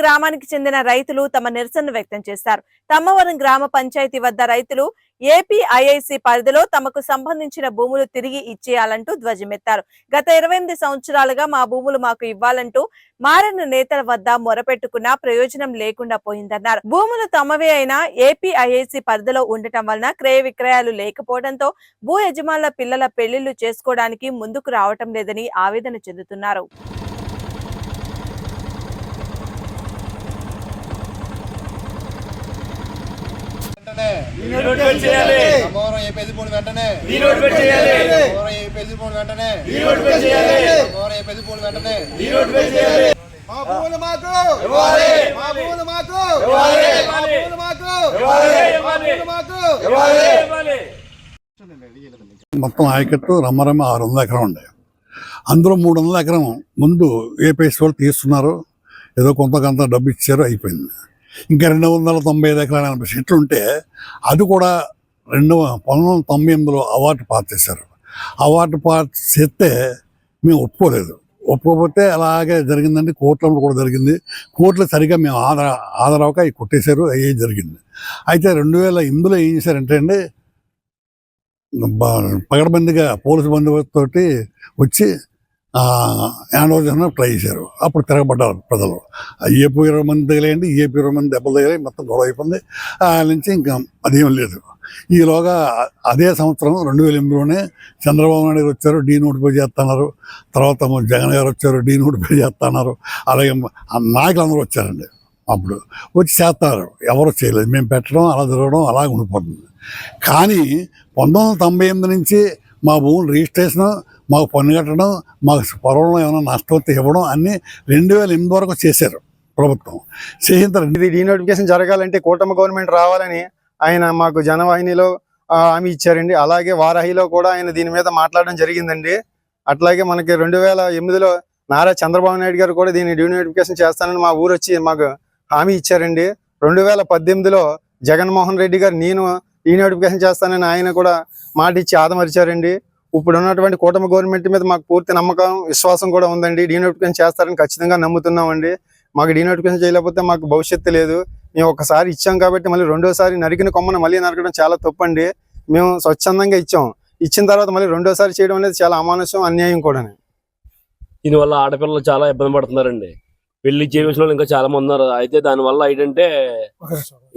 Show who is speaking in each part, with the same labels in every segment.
Speaker 1: గ్రామానికి చెందిన రైతులు తమ నిరసన వ్యక్తం చేశారు. తమ్మవరం గ్రామ పంచాయతీ వద్ద రైతులు ఏపీఐఐసి పరిధిలో తమకు సంబంధించిన భూములు తిరిగి ఇచ్చేయాలంటూ ధ్వజమెత్తారు. గత ఇరవై ఎనిమిది సంవత్సరాలుగా మా భూములు మాకు ఇవ్వాలంటూ మారిన నేతల వద్ద మొరపెట్టుకున్నా ప్రయోజనం లేకుండా పోయిందన్నారు. భూములు తమవే అయినా ఏపీఐఐసి పరిధిలో ఉండటం వలన క్రయ విక్రయాలు లేకపోవడంతో భూ యజమానుల పిల్లల పెళ్ళిళ్ళు చేసుకోవడానికి ముందుకు రావటం లేదని ఆవేదన చెందుతున్నారు.
Speaker 2: అమ్మవారం ఏ పెళ్ళి పూలు వెంటనే.
Speaker 3: రీనోటిఫై చేయాలి.
Speaker 2: అమ్మవారం ఏ పెళ్ళి పూలు వెంటనే.
Speaker 3: రీనోటిఫై చేయాలి
Speaker 2: అమ్మవారం ఏ పెళ్ళి పూలు వెంటనే.
Speaker 3: రీనోటిఫై చేయాలి.
Speaker 2: మా భూములు మాకు.
Speaker 3: ఇవ్వాలి.
Speaker 2: మా భూములు మాకు.
Speaker 3: ఇవ్వాలి.
Speaker 2: మా భూములు మాకు.
Speaker 3: ఇవ్వాలి.
Speaker 2: మా భూములు మాకు.
Speaker 3: ఇవ్వాలి. ఇవ్వాలి
Speaker 4: మొత్తం ఆయకట్టు రమ్మరమ్మ ఆరు వందల ఎకరం ఉండే. అందులో మూడు వందల ఎకరం ముందు ఏపీఎస్ వాళ్ళు తీస్తున్నారు? ఏదో కొంత కొంత డబ్బు ఇచ్చారు అయిపోయింది. ఇంకా రెండు వందల తొంభై ఐదు ఎకరాల ఎనభై సెట్లు ఉంటే అది కూడా రెండు పంతొమ్మిది వందల తొంభై ఎనిమిదిలో అవార్డు పాస్ చేశారు. అవార్డు పాస్ చేస్తే మేము ఒప్పుకోలేదు. ఒప్పుకోకపోతే అలాగే జరిగిందండి. కోర్టులో కూడా జరిగింది. కోర్టులో సరిగా మేము ఆధార ఆధారవక కొట్టేశారు. అయ్యే జరిగింది. అయితే రెండు వేల ఎనిమిదిలో ఏం చేశారంటే అండి పగడబందిగా పోలీసు బందోబస్తుతోటి వచ్చి హ్యాండ్ ఓవర్ చేసిన ట్రై చేశారు. అప్పుడు తిరగబడ్డారు ప్రజలు. ఏపీ ఇరవై మంది తగిలేయండి ఏపీ ఇరవై మంది దెబ్బలు తగిలాయి మొత్తం గొడవ అయిపోయింది ఆ నుంచి ఇంకా అదేం లేదు. ఈలోగా అదే సంవత్సరం రెండు వేల ఎనిమిదిలోనే చంద్రబాబు నాయుడు గారు వచ్చారు డీ నోటిఫై చేస్తున్నారు. తర్వాత జగన్ గారు వచ్చారు డీ నోటిఫై చేస్తున్నారు. అలాగే నాయకులు అందరూ వచ్చారండి. అప్పుడు వచ్చి చేస్తారు. ఎవరు చేయలేదు. మేము పెట్టడం అలా జరగడం అలాగే ఉండిపోతుంది. కానీ పంతొమ్మిది వందల తొంభై ఎనిమిది నుంచి మా భూములు రిజిస్ట్రేషన్ మాకు పన్ను కట్టడం మాకు పొలంలో ఏమైనా నష్టం వస్తే ఇవ్వడం అన్నీ రెండు వేల ఎనిమిది వరకు చేశారు ప్రభుత్వం. చేసిన తర్వాత
Speaker 5: ఇది డీనోటిఫికేషన్ జరగాలంటే కూటమి గవర్నమెంట్ రావాలని ఆయన మాకు జనవాహినిలో హామీ ఇచ్చారండి. అలాగే వారాహిలో కూడా ఆయన దీని మీద మాట్లాడడం జరిగిందండి. అట్లాగే మనకి రెండు వేల ఎనిమిదిలో నారా చంద్రబాబు నాయుడు గారు కూడా దీన్ని డీనోటిఫికేషన్ చేస్తానని మా ఊరు వచ్చి మాకు హామీ ఇచ్చారండి. రెండు వేల పద్దెనిమిదిలో జగన్మోహన్ రెడ్డి గారు నేను డీనోటిఫికేషన్ చేస్తానని ఆయన కూడా మాట ఇచ్చి ఆదమరిచారండి. ఇప్పుడు ఉన్నటువంటి కూటమి గవర్నమెంట్ మీద మాకు పూర్తి నమ్మకం విశ్వాసం కూడా ఉందండి. డీనోటిఫికేషన్ చేస్తారని ఖచ్చితంగా నమ్ముతున్నామండి. మాకు డీనోటిఫికేషన్ చేయలేకపోతే మాకు భవిష్యత్తు లేదు. మేము ఒకసారి ఇచ్చాం కాబట్టి మళ్ళీ రెండోసారి నరికిన కొమ్మను మళ్ళీ నరకడం చాలా తప్పండి. మేము స్వచ్ఛందంగా ఇచ్చాం. ఇచ్చిన తర్వాత మళ్ళీ రెండోసారి చేయడం అనేది చాలా అమానుషం అన్యాయం కూడా
Speaker 6: దీనివల్ల ఆడపిల్లలు చాలా ఇబ్బంది పడుతున్నారండి. పెళ్ళి చేసిన వాళ్ళు ఇంకా చాలా మంది ఉన్నారు. అయితే దాని వల్ల ఏంటంటే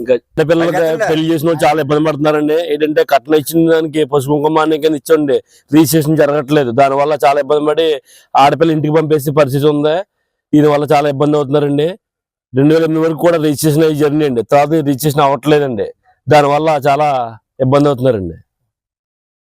Speaker 6: ఇంకా ఆడపిల్లలకి పెళ్ళి చేసిన వాళ్ళు చాలా ఇబ్బంది పడుతున్నారండి. ఏంటంటే కట్నం ఇచ్చిన దానికి పసుపు కుంకుమాన్ని కింద ఇచ్చండి. రిజిస్ట్రేషన్ జరగట్లేదు. దాని వల్ల చాలా ఇబ్బంది పడి ఆడపిల్ల ఇంటికి పంపేసే పరిస్థితి ఉంది. దీని వల్ల చాలా ఇబ్బంది అవుతున్నారండి. రెండు వేల ఎనిమిది వరకు కూడా రిజిస్ట్రేషన్ అయ్యి జరిగినాయండి తర్వాత రిజిస్ట్రేషన్ అవ్వట్లేదండి. దాని వల్ల చాలా ఇబ్బంది అవుతున్నారండి.